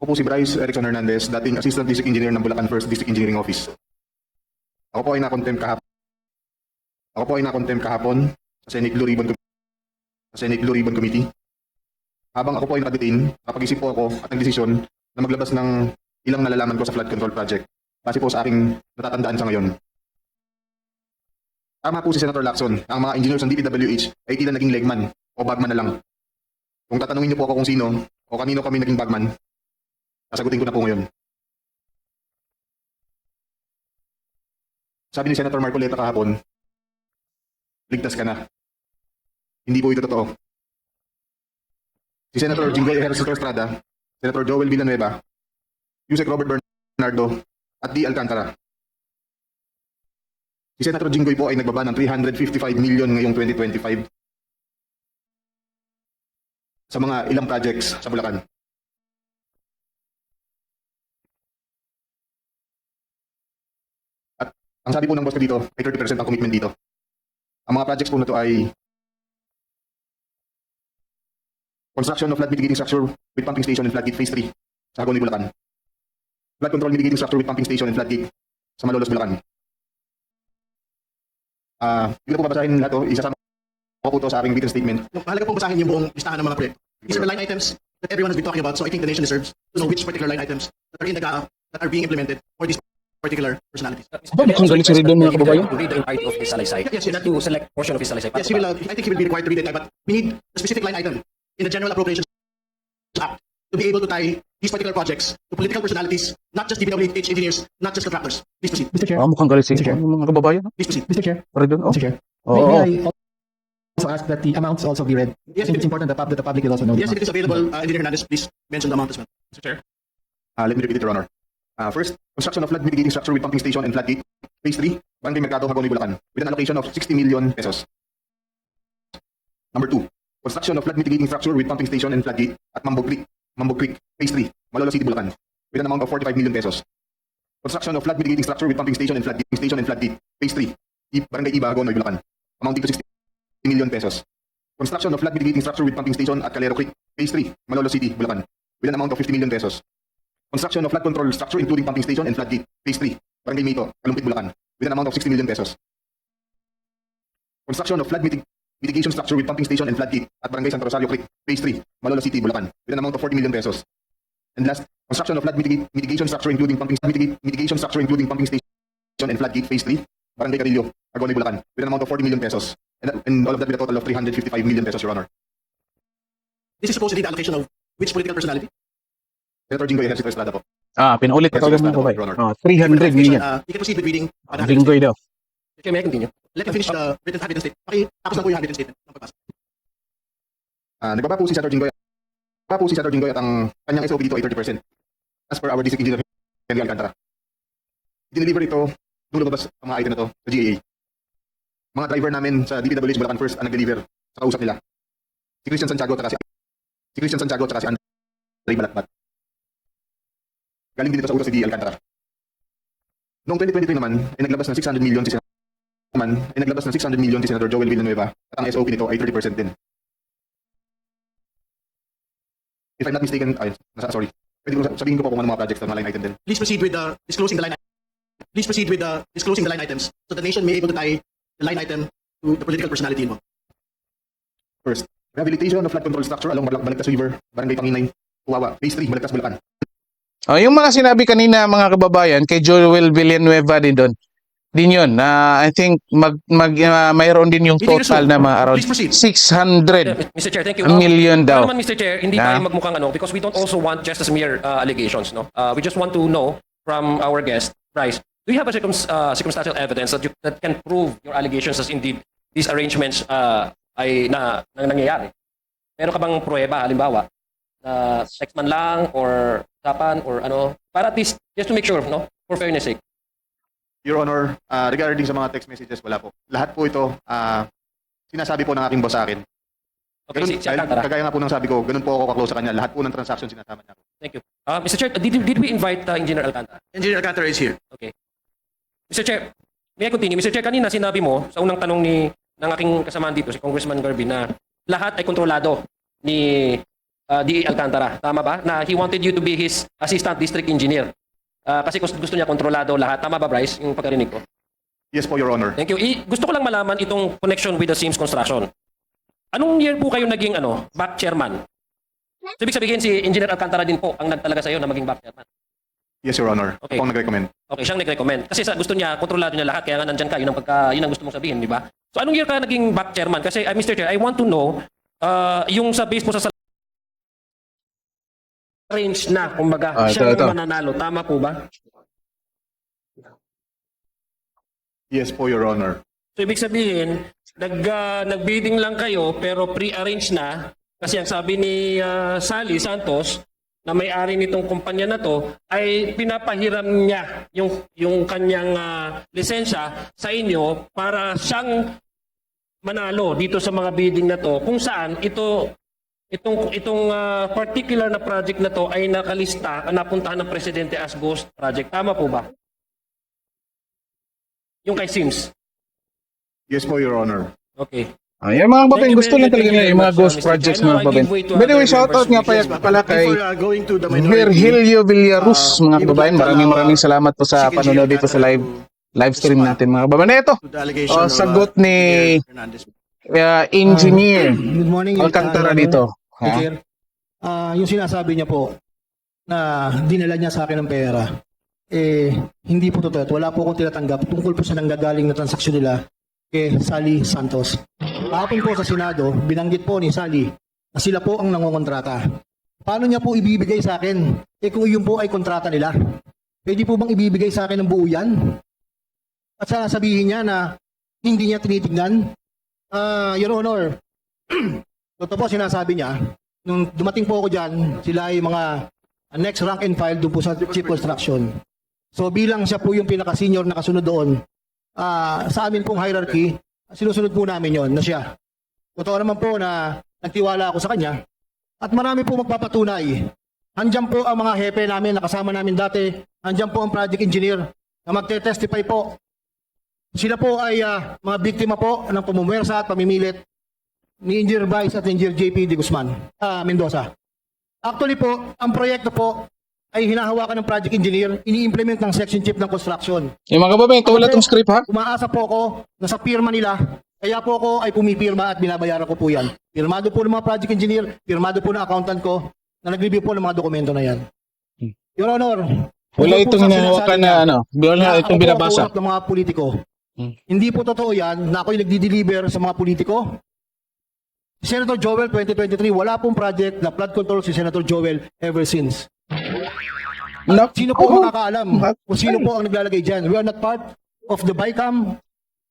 Ako po si Bryce Erickson Hernandez, dating Assistant District Engineer ng Bulacan First District Engineering Office. Ako po ay na-contempt kahapon. Ako po ay na-contempt kahapon sa Senate Blue Ribbon Com- sa Senate Blue Ribbon Committee. Habang ako po ay nakadetain, napag-isip po ako at nagdesisyon na maglabas ng ilang nalalaman ko sa flood control project. Base po sa aking natatandaan sa ngayon. Tama po si Senator Lacson, ang mga engineers ng DPWH ay tila naging legman o bagman na lang. Kung tatanungin niyo po ako kung sino o kanino kami naging bagman, sasagutin ko na po ngayon. Sabi ni Senator Marcoleta kahapon, ligtas ka na. Hindi po ito totoo. Si Senator Jinggoy Ejercito Estrada, Senator Joel Villanueva, Yusek Robert Bernardo, at D. Alcantara. Si Senator Jinggoy po ay nagbaba ng 355 million ngayong 2025 sa mga ilang projects sa Bulacan. At ang sabi po ng boss ko dito, ay 30% ang commitment dito. Ang mga projects po na to ay construction of flood mitigating structure with pumping station and floodgate phase 3 sa Hagoni, Bulacan. Flood control mitigating structure with pumping station and floodgate sa Malolos, Bulacan. Ah, hindi ko po babasahin lahat to. Isasama ko po to sa aking written statement. Mahalaga pong basahin yung buong listahan ng mga proyekto. These are the line items that everyone has been talking about, so I think the nation deserves to know which particular line items that are in the GAA that are being implemented for these particular personalities. Aba, mukhang galit si Ridon, mga kababayan. To read the entirety of his salaysay. Yes, yes. Not to select portion of his salaysay. Yes, he will, uh, I think he will be required to read it, but we need a specific line item in the General Appropriations Act to be able to tie these particular projects to political personalities, not just DPWH engineers, not just contractors. Please proceed. Mr. Chair, Ah, mukhang galit si Mr. Chair. mga kababayan. Please proceed. Mr. Chair, Ridon, oh. Mr. Chair. Oo. May, may I also ask that the amounts also be read? Yes, I think it- it's important that, pub- that the public will also know. the Yes, if it is available, uh, Engineer Hernandez, please mention the amount as well. Mr. Chair. Ah, let me repeat it, Your Honor. Ah, first, construction of flood mitigating structure with pumping station and floodgate. Phase 3, Barangay Mercado, Hagoni, Bulacan. With an allocation of 60 million pesos. Number 2, construction of flood mitigating structure with pumping station and floodgate at Mambog Creek, Mambog Creek, Phase 3, Malolo City, Bulacan. With an amount of 45 million pesos. Construction of flood mitigating structure with pumping station and floodgate, station and floodgate. Phase 3, I- Barangay Iba, Hagonoy, Bulacan. Amounting to 60 million pesos. Construction of flood mitigating structure with pumping station at Calero Creek, Phase 3, Malolo City, Bulacan. With an amount of 50 million pesos. Construction of flood control structure including pumping station and floodgate. Phase 3, Barangay Mito, Kalumpit, Bulacan. With an amount of 60 million pesos. Construction of flood mitig- mitigation structure with pumping station and floodgate at Barangay Santo Rosario Creek. Phase 3, Malolos City, Bulacan. With an amount of 40 million pesos. And last, construction of flood mitigate- mitigation structure including pumping mitigate- mitigation structure including pumping station and floodgate. Phase 3, Barangay Carillo, Agonoy, Bulacan. With an amount of 40 million pesos. And, and all of that with a total of 355 million pesos, Your Honor. This is supposedly the allocation of which political personality? Senator Ejercito Estrada po. Ah, pinaulit ko Your kababayan. Honor. Ah, 300 million. Uh, you can proceed with reading. uh, the Linggoy daw. Okay, may I continue? Let him finish the written handwritten statement. Pakitapos lang po yung handwritten statement. ng pagbasa. Ah, nagbaba po si Senator Jinggoy. Nagbaba po si Senator Jinggoy at ang kanyang SOP dito ay 30%. As per our district engineer, Henry Alcantara. Dineliver ito, nung lumabas ang mga item na to sa GAA. Mga driver namin sa DPWH Bulacan First ang nag-deliver sa kausap nila. Si Christian Santiago at si si Christian Santiago at si Andre Balatbat. Galing din ito sa utos si D. Alcantara. Noong 2023 naman, ay naglabas ng 600 million si Senator naman, ay naglabas ng 600 million si Senator Joel Villanueva at ang SOP nito ay 30% din. If I'm not mistaken, ay, nasa, sorry. Pwede ko sabihin ko po kung ano mga projects na line item din. Please proceed with uh, disclosing the line. Please proceed with uh, disclosing the line items so the nation may able to tie the line item to the political personality involved. First, rehabilitation of flood control structure along Balagtas River, Barangay Panginay, Tuwawa, Phase 3, Balagtas, Bulacan. Oh, yung mga sinabi kanina mga kababayan kay Joel Villanueva din doon. Din yun. na I think mag, mag ah, mayroon din yung total na mga around Please proceed. 600 Mr. Chair, thank you. A million daw. Naman, Mr. Chair, hindi Na? tayo magmukhang ano because we don't also want just as mere uh, allegations, no? Uh, we just want to know from our guest, Bryce, do you have a circum uh, circumstantial evidence that you that can prove your allegations as indeed these arrangements uh, ay na, na nangyayari? Meron ka bang pruweba, halimbawa, na text man lang or usapan or ano, para at least just to make sure, no? For fairness sake. Your Honor, ah, regarding sa mga text messages, wala po. Lahat po ito, ah, sinasabi po ng aking boss sa akin. Okay, Ganun, si, si dahil Alcantara. kagaya nga po ng sabi ko, ganun po ako kaklose sa kanya. Lahat po ng transaction sinasama niya. Thank you. Uh, Mr. Chair, did, did we invite uh, Engineer Alcantara? Engineer Alcantara is here. Mr. Chair, may I continue? Mr. Chair, kanina sinabi mo sa unang tanong ni ng aking kasamaan dito, si Congressman Garvin, na lahat ay kontrolado ni uh, D. Alcantara. Tama ba? Na he wanted you to be his assistant district engineer. Ah, kasi gusto, niya kontrolado lahat. Tama ba, Bryce? Yung pagkarinig ko. Yes po, Your Honor. Thank you. I, gusto ko lang malaman itong connection with the Sims Construction. Anong year po kayo naging ano, back chairman? So, ibig sabihin si Engineer Alcantara din po ang nagtalaga sa iyo na maging back chairman. Yes, Your Honor. Okay. Ako ang nag-recommend. Okay, siyang nag-recommend. Kasi sa gusto niya, kontrolado niya lahat, kaya nga nandyan ka, yun ang, pagka, yun ang gusto mong sabihin, di ba? So anong year ka naging back chairman? Kasi, uh, Mr. Chair, I want to know, uh, yung sa base po sa range na, kumbaga, Ah, ito, siya ito. ang mananalo. Tama po ba? Yes po, Your Honor. So ibig sabihin, nag, uh, nag-bidding lang kayo pero pre-arrange na kasi ang sabi ni uh, Sally Santos na may-ari nitong kumpanya na to ay pinapahiram niya yung yung kanyang uh, lisensya sa inyo para siyang manalo dito sa mga bidding na to kung saan ito itong itong uh, particular na project na to ay nakalista napuntahan ng presidente as ghost project. Tama po ba? Yung kay Sims? Yes po, Your Honor. okay. Ah, yung mga you gusto lang talaga nila yung mga ghost Mr. projects mga to By the way, shoutout members nga of pa, this pala kay Before uh, going to the minority, Virgilio Villarus, uh, mga to Maraming maraming salamat po sa panonood dito sa live live stream natin mga kababayan. Na ito, Oh, of, uh, sagot ni- uh, engineer Good morning. Alcantara dito. Ha? Chair. Ah, yung sinasabi niya po na dinala niya sa akin ng pera, eh, hindi po totoo. at Wala po akong tinatanggap tungkol po sa nanggagaling na transaksyon nila kay Sally Santos. Kahapon po sa Senado, binanggit po ni Sally na sila po ang nangongontrata. Paano niya po ibibigay sa akin? Eh kung yun po ay kontrata nila. Pwede po bang ibibigay sa akin ng buo yan? At sasabihin niya na hindi niya tinitignan? Ah, Your Honor, totoo po sinasabi niya, nung dumating po ako dyan, sila ay mga next rank and file doon po sa chief construction. So bilang siya po yung pinaka-senior na kasunod doon, ah, sa amin pong hierarchy, sinusunod po namin yon na siya. Totoo naman po na nagtiwala ako sa kanya at marami po magpapatunay. Andiyan po ang mga hepe namin, nakasama namin dati. Andiyan po ang project engineer na magte-testify po. Sila po ay ah, mga biktima po ng pamumuwersa at pamimilit ni Engineer Vice at Engineer JP de Guzman, ah, Mendoza. Actually po, ang proyekto po ay hinahawakan ng project engineer, ini-implement ng section chief ng construction. Yung mga kababayan, ito wala tong script ha? Umaasa po ako na sa pirma nila, kaya po ako ay pumipirma at binabayaran ko po yan. Pirmado po ng mga project engineer, pirmado po ng accountant ko, na nag-review po ng mga dokumento na yan. Your Honor, Wala po itong hinahawakan na ano, wala na itong ako po binabasa. ang kausap ng mga politiko. Hmm. Hindi po totoo yan na ako'y nagdi-deliver sa mga politiko. Senator Joel 2023, wala pong project na flood control si Senator Joel ever since. Nak- Sino po ang makakaalam kung sino po ang naglalagay dyan? We are not part of the BICAM.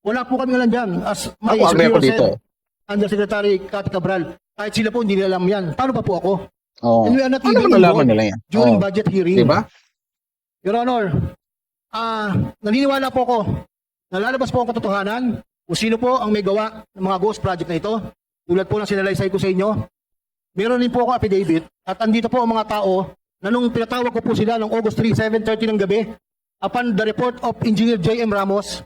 Wala po kami alam dyan. As my Ako, superior dito. said, Undersecretary Cathy Cabral, kahit sila po hindi nila alam yan. Paano pa po ako? Oo. And we are not Ano even involved nila yan? during Oo. budget hearing. Diba? Your Honor, ah, naniniwala po ako na lalabas po ang katotohanan kung sino po ang may gawa ng mga ghost project na ito. Tulad po ng sinalaysay ko sa inyo. Meron din po ako affidavit at andito po ang mga tao na nung pinatawag ko po sila noong August 3, 7.30 ng gabi upon the report of Engineer J.M. Ramos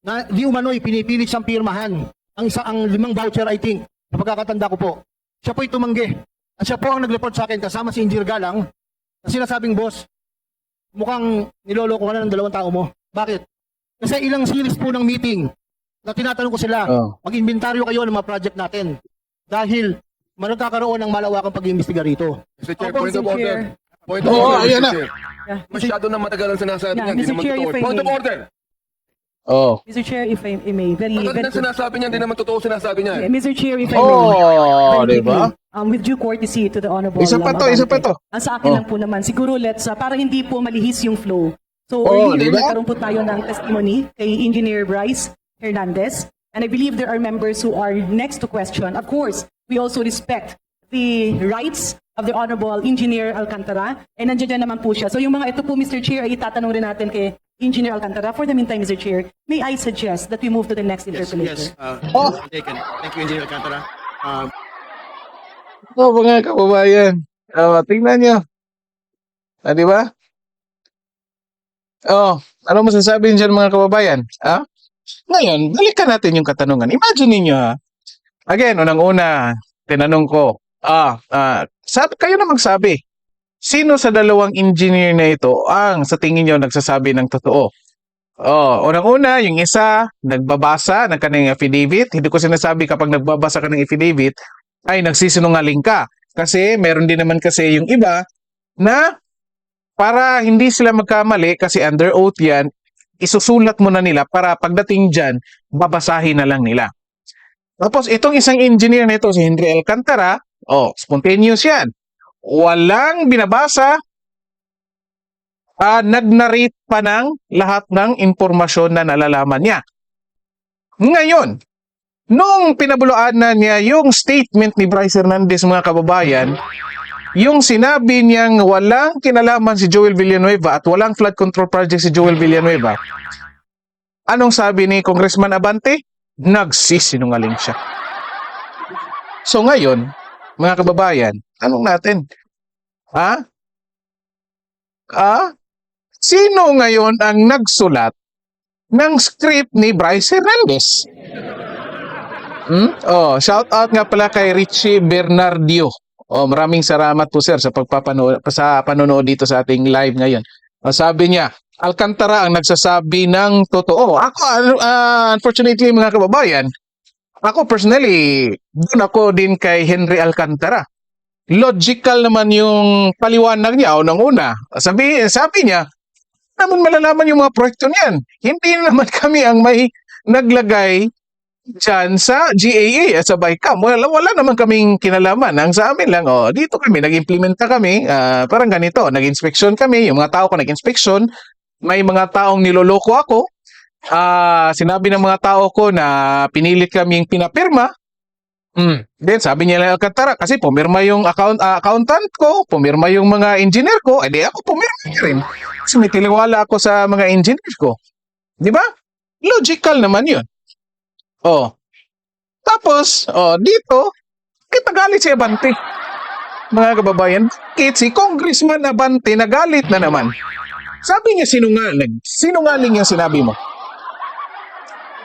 na di umano'y pinipilit siyang pirmahan ang isa ang limang voucher I think sa pagkakatanda ko po. Siya po'y tumanggi. At siya po ang nag-report sa akin kasama si Engineer Galang na sinasabing boss, mukhang niloloko ka na ng dalawang tao mo. Bakit? Kasi ilang series po ng meeting na tinatanong ko sila, Oo. mag-inventaryo kayo ng mga project natin. Dahil magkakaroon ng malawakang pag-iimbestiga rito. Mr. Chair, Opo, point of order. Chair. Point of Oo, order, ayan Mr. na. Chair. Yeah. Masyado na matagal ang sinasabi Yeah, niya, hindi Mr. Chair, if I Point of order! Oo. Mr. Chair, if I, may, very, Matagal very na sinasabi niya, hindi naman totoo sinasabi niya. Yeah. Mr. Chair, if I may. Oh, diba? quickly, Um, with due courtesy to the Honorable Isa pa to, isa pa to. Ang sa akin Oh. lang po naman, siguro let's, uh, para hindi po malihis yung flow. So, Oh, earlier, diba? nagkaroon po tayo ng testimony kay Engineer Bryce Hernandez. And I believe there are members who are next to question. Of course, we also respect the rights of the Honorable Engineer Alcantara. And nandiyan dyan naman po siya. So yung mga ito po, Mr. Chair, ay itatanong rin natin kay Engineer Alcantara. For the meantime, Mr. Chair, may I suggest that we move to the next Yes, interpellation? yes. Uh, Oh. taken. Thank you, Engineer Alcantara. Um, Oo, mga kababayan. Oh, tingnan nyo. Ah, di ba? Oh, ano masasabi niyo dyan mga kababayan? Ha? Ngayon, balikan natin yung katanungan. Imagine ninyo ha. Again, unang-una, tinanong ko, Ah, ah, sabi, kayo na magsabi. Sino sa dalawang engineer na ito ang sa tingin nyo nagsasabi ng totoo? Oh, unang-una, yung isa, nagbabasa ng kanyang affidavit. Hindi ko sinasabi kapag nagbabasa ka ng affidavit, ay nagsisinungaling ka. Kasi meron din naman kasi yung iba na para hindi sila magkamali kasi under oath yan, isusulat mo na nila para pagdating dyan, babasahin na lang nila. Tapos itong isang engineer na ito, si Henry Alcantara, oh, spontaneous yan. Walang binabasa, ah nag-narrate pa ng lahat ng impormasyon na nalalaman niya. Ngayon, nung pinabuluan na niya yung statement ni Bryce Hernandez mga kababayan, yung sinabi niyang walang kinalaman si Joel Villanueva at walang flood control project si Joel Villanueva, anong sabi ni Congressman Abante? Nagsisinungaling siya. So ngayon, mga kababayan, tanong natin, ha? Ah? Sino ngayon ang nagsulat ng script ni Bryce Hernandez? Hmm? Oh, shout out nga pala kay Richie Bernardio. Oh, maraming salamat po sir sa pagpapanood sa panonood dito sa ating live ngayon. Oh, sabi niya, Alcantara ang nagsasabi ng totoo. Ako uh, unfortunately mga kababayan, ako personally, doon ako din kay Henry Alcantara. Logical naman yung paliwanag niya unang-una. Sabi, sabi niya, naman malalaman yung mga proyekto niyan. Hindi naman kami ang may naglagay dyan sa GAA at sa BICAM. Wala, wala naman kaming kinalaman. Ang sa amin lang, oh, dito kami, nag-implementa kami, ah, parang ganito, nag-inspection kami, yung mga tao ko nag-inspection, may mga taong niloloko ako, ah sinabi ng mga tao ko na pinilit kaming pinapirma, Mm. Then sabi niya lang Alcantara kasi pumirma yung account ah, accountant ko, pumirma yung mga engineer ko, edi ako pumirma rin. Kasi may tiliwala ako sa mga engineers ko. Di ba? Logical naman 'yun. Oh. Tapos, oh, dito, kita galit si Abante. Mga kababayan, kit si Congressman Abante nagalit na naman. Sabi niya sinungaling. Sinungaling yung sinabi mo.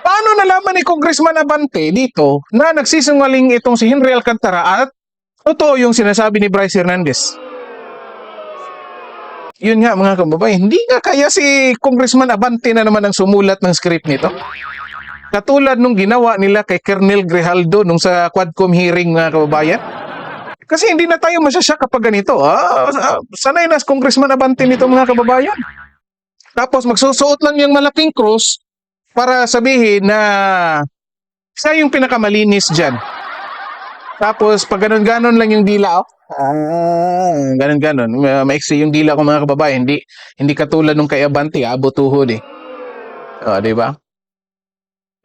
Paano nalaman ni Congressman Abante dito na nagsisinungaling itong si Henry Alcantara at totoo yung sinasabi ni Bryce Hernandez? Yun nga mga kababayan, hindi nga kaya si Congressman Abante na naman ang sumulat ng script nito. Katulad nung ginawa nila kay Colonel Grijaldo nung sa Quadcom hearing mga kababayan. Kasi hindi na tayo masyasya kapag ganito. Ah, ah, sanay na Congressman Abante nito mga kababayan. Tapos magsusuot lang yung malaking cross para sabihin na siya yung pinakamalinis dyan. Tapos pag ganun-ganon lang yung dila, oh. Ah, ganun-ganon. Ma- Maiksi yung dila ko mga kababayan. Hindi, hindi katulad nung kay Abante, abot tuhod eh. O, di ba?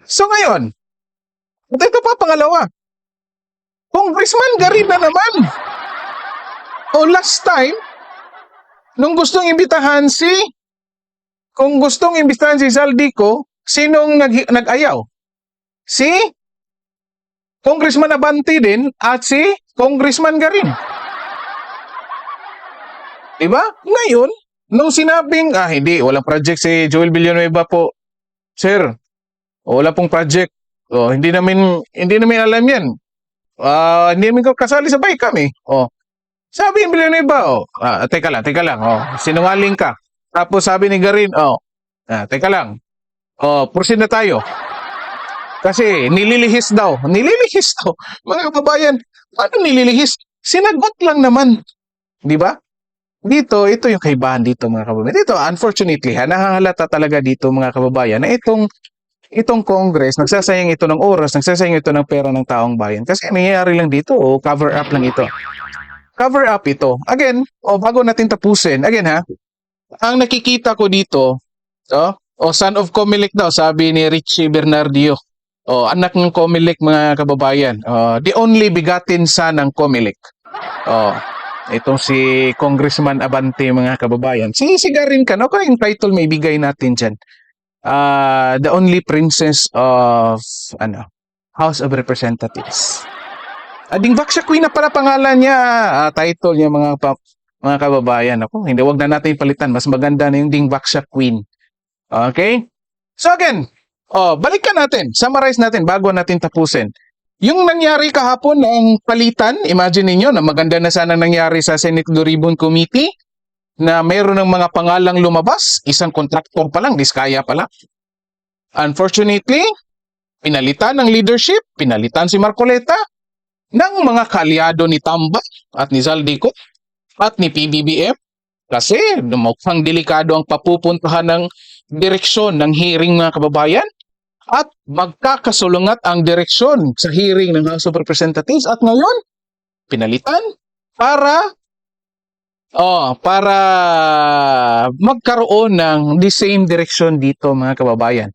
So ngayon, ito pa pangalawa. Congressman Garin na naman. O last time, nung gustong imbitahan si, kung gustong imbitahan si Zaldico, sinong nag, nag-ayaw? Si Congressman Abante din at si Congressman Garin. Diba? Ngayon, nung sinabing, ah hindi, walang project si Joel Villanueva po. Sir, wala pong project. Oh, hindi namin hindi namin alam 'yan. Ah, hindi namin kasali sa bike kami. Oh. Sabi ni Villanueva, oh, ah, teka lang, teka lang, oh, sinungaling ka. Tapos sabi ni Garin, oh, ah, teka lang. Oh, proceed na tayo. Kasi nililihis daw. Nililihis daw. Mga kababayan, paano nililihis? Sinagot lang naman. Di ba? Dito, ito yung kaibahan dito mga kababayan. Dito, unfortunately, ha, nahahalata talaga dito mga kababayan na itong itong Congress, nagsasayang ito ng oras, nagsasayang ito ng pera ng taong bayan. Kasi nangyayari lang dito, o cover up lang ito. Cover up ito. Again, o bago natin tapusin, again ha, ang nakikita ko dito, oh, o son of Comelec daw, sabi ni Richie Bernardio. O anak ng Comelec mga kababayan. Oh, the only begotten son ng Comelec. Oh, itong si Congressman Abante mga kababayan. Sinisigarin ka, no? Kaya yung title may bigay natin dyan. Ah, the only princess of ano House of Representatives. Ading Vaksha Queen na pala pangalan niya, ah, title niya mga pa, mga kababayan. Ako, hindi wag na natin palitan, mas maganda na yung Ding Vaksha Queen. Okay? So again, oh, balikan natin, summarize natin bago natin tapusin. Yung nangyari kahapon ng palitan, imagine ninyo na maganda na sana nangyari sa Senate Blue Ribbon Committee na mayroon ng mga pangalang lumabas, isang kontraktor pa lang, diskaya pa lang. Unfortunately, pinalitan ng leadership, pinalitan si Marcoleta ng mga kalyado ni Tamba at ni Zaldico at ni PBBM kasi mukhang delikado ang papupuntahan ng direksyon ng hearing mga kababayan at magkakasulungat ang direksyon sa hearing ng House of Representatives at ngayon pinalitan para oh para magkaroon ng the same direction dito mga kababayan.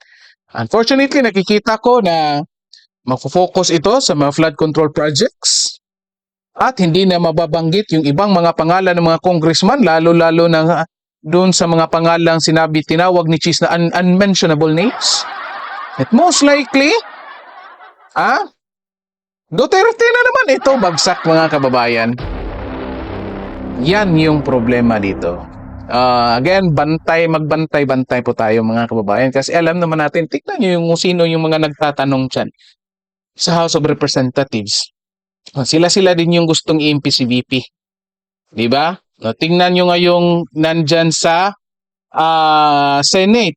Unfortunately nakikita ko na magfo-focus ito sa mga flood control projects at hindi na mababanggit yung ibang mga pangalan ng mga congressman lalo-lalo na doon sa mga pangalang sinabi tinawag ni Cheese na un- unmentionable names. At most likely, ah, Duterte na naman ito bagsak mga kababayan. Yan yung problema dito. Ah, again, bantay, magbantay-bantay po tayo mga kababayan kasi alam naman natin, tignan nyo yung sino yung mga nagtatanong dyan sa House of Representatives. Ah, Sila-sila din yung gustong i-impeach si VP. Di ba? No, tingnan nyo ngayong nandyan sa ah, Senate.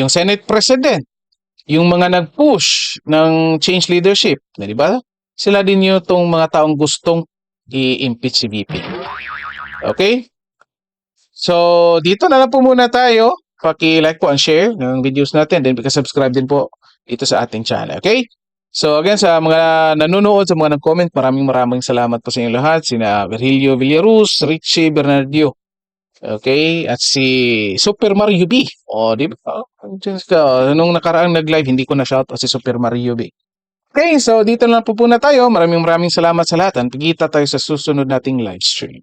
Yung Senate President. Yung mga nag-push ng change leadership. Di ba? Sila din yung tong mga taong gustong i-impeach si VP. Okay? So, dito na lang po muna tayo. Paki-like po and share ng videos natin. Then, subscribe din po dito sa ating channel. Okay? So again, sa mga nanonood, sa mga nag-comment, maraming maraming salamat po sa inyo lahat. Sina Virgilio Villaruz, Richie Bernardio. Okay? At si Super Mario B. O, di ba? Oh, Diyos ka. Nung nakaraang nag-live, hindi ko na shout si Super Mario B. Okay, so dito na po po na tayo. Maraming maraming salamat sa lahat. At pagkita tayo sa susunod nating live stream.